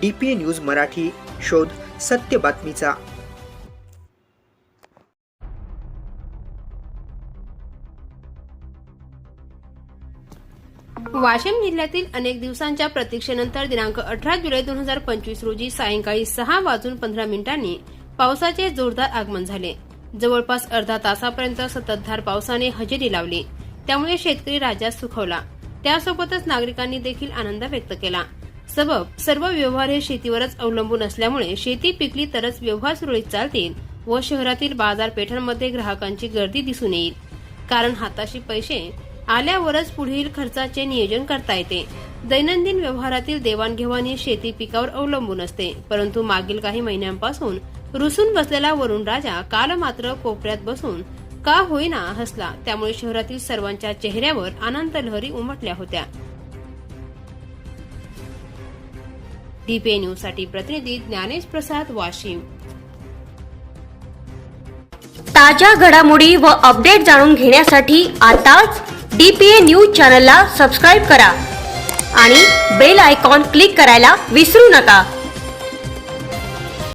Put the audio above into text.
D P news Marathi शोध सत्य बातमीचा. वाशिम जिल्ह्यातील अनेक दिवसांच्या प्रतीक्षेनंतर दिनांक अठरा जुलै दोन हजार पंचवीस रोजी सायंकाळी सहा वाजून पंधरा मिनिटांनी पावसाचे जोरदार आगमन झाले. जवळपास अर्धा तासापर्यंत सततधार पावसाने हजेरी लावली. त्यामुळे शेतकरी राज्यात सुखवला. त्यासोबतच नागरिकांनी देखील आनंद व्यक्त केला. सबब सर्व व्यवहार हे शेतीवरच अवलंबून असल्यामुळे शेती पिकली तरच व्यवहार सुरळीत चालतील व शहरातील बाजारपेठांमध्ये ग्राहकांची गर्दी दिसून येईल. कारण हाताशी पैसे आल्यावरच पुढील खर्चाचे नियोजन करता येते. दैनंदिन व्यवहारातील देवाणघेवाण ही शेती पिकावर अवलंबून असते. परंतु मागील काही महिन्यांपासून रुसून बसलेला वरुण राजा काल मात्र कोपऱ्यात बसून का होईना हसला. त्यामुळे शहरातील सर्वांच्या चेहऱ्यावर आनंद लहरी उमटल्या होत्या. डीपीए न्यूजसाठी प्रतिनिधी ज्ञानेश प्रसाद वाशिम. ताज्या घडामोडी व अपडेट जाणून घेण्यासाठी आताच डी पी ए न्यूज चॅनलला सबस्क्राईब करा आणि बेल आयकॉन क्लिक करायला विसरू नका.